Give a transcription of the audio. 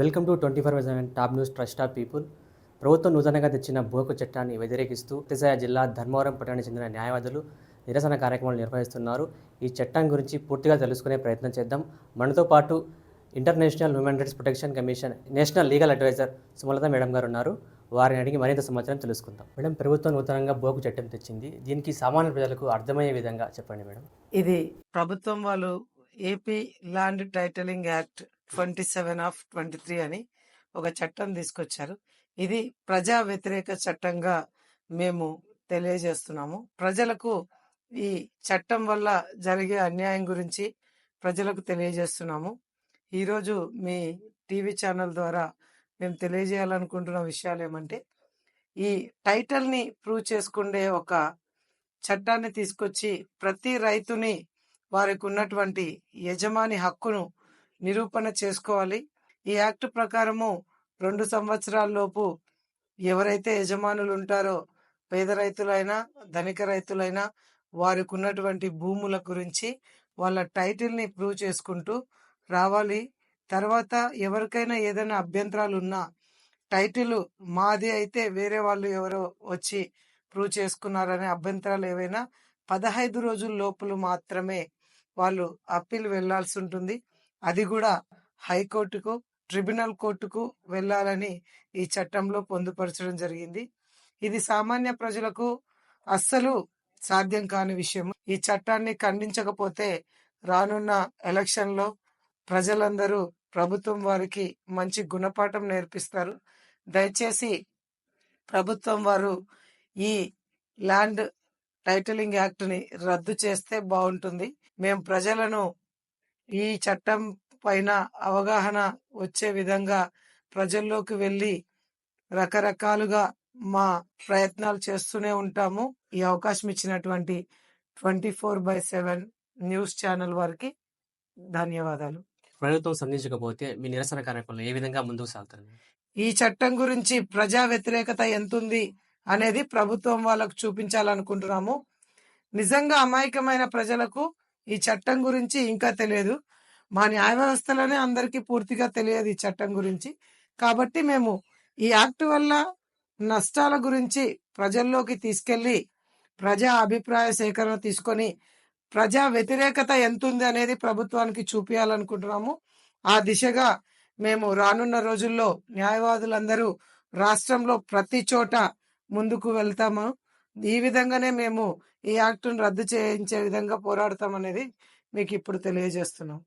Welcome to twenty four seven top news trust of people. ప్రభుత్వం నూతనంగా తెచ్చిన భూకు చట్టాన్ని వ్యతిరేకిస్తూ తెసాయ జిల్లా ధర్మవరం పట్టణానికి చెందిన న్యాయవాదులు నిరసన కార్యక్రమాలు నిర్వహిస్తున్నారు. ఈ చట్టం గురించి పూర్తిగా తెలుసుకునే ప్రయత్నం చేద్దాం. మనతో పాటు international human rights protection commission national legal advisor Sumalatha madam గారు ఉన్నారు. వారిని అడిగి మరింత సమాచారం తెలుసుకుందాం. మేడం ప్రభుత్వం నూతనంగా భూకు చట్టం తెచ్చింది. దీనికి సామాన్య ప్రజలకు అర్థమయ్యే విధంగా చెప్పండి మేడం. ఇది ప్రభుత్వం వాళ్ళు AP land titling act twenty seven of twenty three అని ఒక చట్టం తీసుకొచ్చారు. ఇది ప్రజా వ్యతిరేక చట్టంగా మేము తెలియజేస్తున్నాము. ప్రజలకు ఈ చట్టం వల్ల జరిగే అన్యాయం గురించి ప్రజలకు తెలియజేస్తున్నాము. ఈరోజు మీ టీవీ ఛానల్ ద్వారా మేము తెలియజేయాలనుకుంటున్న విషయాలు ఏమంటే ఈ టైటిల్ని ప్రూవ్ చేసుకుండే ఒక చట్టాన్ని తీసుకొచ్చి ప్రతి రైతుని వారికి ఉన్నటువంటి యజమాని హక్కును నిరూపణ చేసుకోవాలి. ఈ యాక్ట్ ప్రకారము రెండు సంవత్సరాల్లోపు ఎవరైతే యజమానులు ఉంటారో పేద రైతులైనా ధనిక రైతులైనా వారికి ఉన్నటువంటి భూముల గురించి వాళ్ళ టైటిల్ని ప్రూవ్ చేసుకుంటూ రావాలి. తర్వాత ఎవరికైనా ఏదైనా అభ్యంతరాలు ఉన్నా టైటిల్ మాది అయితే వేరే వాళ్ళు ఎవరో వచ్చి ప్రూవ్ చేసుకున్నారనే అభ్యంతరాలు ఏవైనా పదహైదు రోజుల లోపల మాత్రమే వాళ్ళు అప్పీల్ వెళ్ళాల్సి ఉంటుంది అది కూడా హైకోర్టుకు ట్రిబ్యునల్ కోర్టుకు వెళ్ళాలని ఈ చట్టంలో పొందుపరచడం జరిగింది. ఇది సామాన్య ప్రజలకు అస్సలు సాధ్యం కాని విషయం. ఈ చట్టాన్ని ఖండించకపోతే రానున్న ఎలక్షన్లో ప్రజలందరూ ప్రభుత్వం వారికి మంచి గుణపాఠం నేర్పిస్తారు. దయచేసి ప్రభుత్వం వారు ఈ ల్యాండ్ టైటిలింగ్ యాక్ట్ని రద్దు చేస్తే బాగుంటుంది మేము ప్రజలను ఈ చట్టం పైన అవగాహన వచ్చే విధంగా ప్రజల్లోకి వెళ్ళి రకరకాలుగా మా ప్రయత్నాలు చేస్తూనే ఉంటాము. ఈ అవకాశం ఇచ్చినటువంటి twenty four by seven news channel వారికి ధన్యవాదాలు. ప్రభుత్వం స్పందించకపోతే మీ నిరసన కార్యక్రమాలు ఏ విధంగా ముందుకు సాగుతారు ఈ చట్టం గురించి ప్రజా వ్యతిరేకత ఎంతుంది అనేది ప్రభుత్వం వాళ్ళకు చూపించాలనుకుంటున్నాము. నిజంగా అమాయకమైన ప్రజలకు ఈ చట్టం గురించి ఇంకా తెలియదు. మా న్యాయ వ్యవస్థలోనే అందరికీ పూర్తిగా తెలియదు ఈ చట్టం గురించి. కాబట్టి మేము ఈ యాక్ట్ వల్ల నష్టాల గురించి ప్రజల్లోకి తీసుకెళ్ళి ప్రజా అభిప్రాయ సేకరణ తీసుకొని ప్రజా వ్యతిరేకత ఎంతుంది అనేది ప్రభుత్వానికి చూపించాలనుకుంటున్నాము ఆ దిశగా మేము రానున్న రోజుల్లో న్యాయవాదులందరూ రాష్ట్రంలో ప్రతి చోట ముందుకు వెళ్తాము? ఈ విధంగానే మేము ఈ యాక్టును రద్దు చేయించే విధంగా పోరాడతామనేది మీకు ఇప్పుడు తెలియజేస్తున్నాం.